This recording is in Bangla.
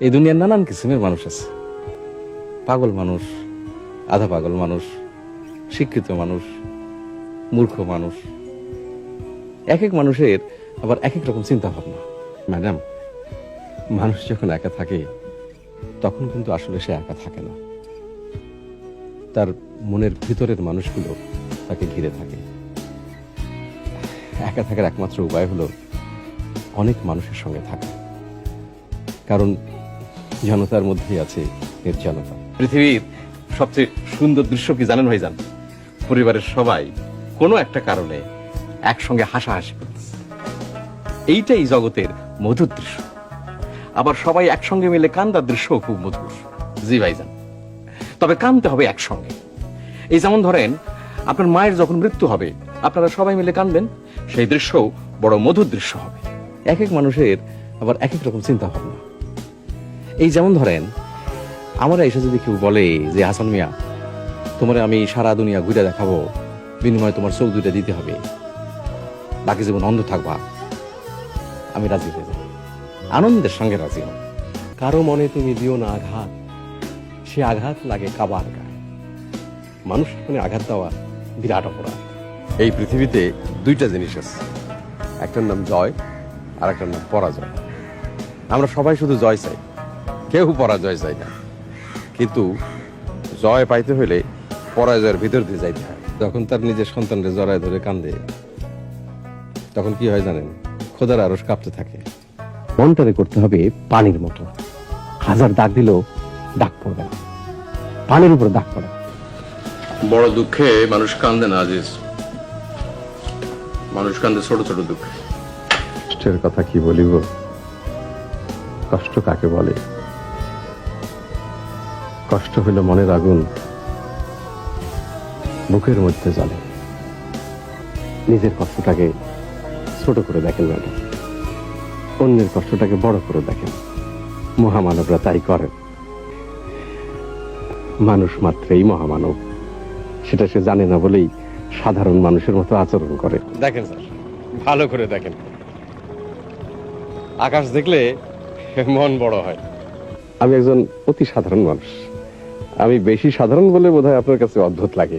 এই দুনিয়ার নানান কিসিমের মানুষ আছে। পাগল মানুষ, আধা পাগল মানুষ, শিক্ষিত মানুষ, মূর্খ মানুষ। এক এক মানুষের আবার এক এক রকম চিন্তা ভাবনা ম্যাডাম, মানুষ যখন একা থাকে, তখন কিন্তু আসলে সে একা থাকে না। তার মনের ভিতরের মানুষগুলো তাকে ঘিরে থাকে। একা থাকার একমাত্র উপায় হলো অনেক মানুষের সঙ্গে থাকা। কারণ জনতার মধ্যেই আছে নির্জনতা পৃথিবীর সবচেয়ে সুন্দর দৃশ্য কি জানেন ভাইজান? পরিবারের সবাই কোনো একটা কারণে একসঙ্গে হাসাহাসি করতেছে। এইটাই জগতের মধুর দৃশ্য। আবার সবাই একসঙ্গে মিলে কান্দার দৃশ্য খুব মধুর। জি ভাই ভাইজান। তবে কানতে হবে একসঙ্গে। এই যেমন ধরেন, আপনার মায়ের যখন মৃত্যু হবে, আপনারা সবাই মিলে কানবেন, সেই দৃশ্য বড় মধুর দৃশ্য হবে। এক এক মানুষের আবার এক এক রকম চিন্তা ভাবনা এই যেমন ধরেন, আমার এসে যদি কেউ বলে যে, হাসান মিয়া, তোমার আমি সারা দুনিয়া ঘুরে দেখাবো, বিনিময়ে তোমার চোখ দুইটা দিতে হবে। বাকি জীবন অন্ধ থাকবা। আমি রাজি হয়ে যাব। আনন্দের সঙ্গে রাজি হব কারও মনে তুমি দিও না আঘাত। সে আঘাত লাগে কাবার গায়ে। মানুষ মনে আঘাত দেওয়া বিরাট অপরাধ। এই পৃথিবীতে দুইটা জিনিস আছে। একটার নাম জয় আর একটার নাম পরাজয়। আমরা সবাই শুধু জয় চাই। কেউ পরাজয় চাই না। কিন্তু জয় পাইতে হলে পরাজয়ের ভিতর দিয়ে যাইতে হয়। যখন তার নিজের সন্তানকে জড়ায় ধরে কান্দে তখন কি হয় জানেন? খোদার আরস কাঁপতে থাকে। মনটারে করতে হবে পানির মতো। হাজার দাগ দিলেও দাগ পড়বে না। পানির উপরে দাগ পড়ে বড় দুঃখে মানুষ কান্দে না আজিজ। মানুষ কান্দে ছোট ছোট দুঃখে। কষ্টের কথা কি বলিব? কষ্ট কাকে বলে? কষ্ট হইল মনের আগুন বুকের মধ্যে জ্বলে। নিজের কষ্টটাকে ছোট করে দেখেন ম্যাডাম। অন্যের কষ্টটাকে বড় করে দেখেন। মহামানবরা তাই করেন। মানুষ মাত্রেই মহামানব। সেটা সে জানে না বলেই সাধারণ মানুষের মতো আচরণ করে। দেখেন স্যার ভালো করে দেখেন। আকাশ দেখলে মন বড় হয়। আমি একজন অতি সাধারণ মানুষ। আমি বেশি সাধারণ বলে বোধহয় আপনার কাছে অদ্ভুত লাগে।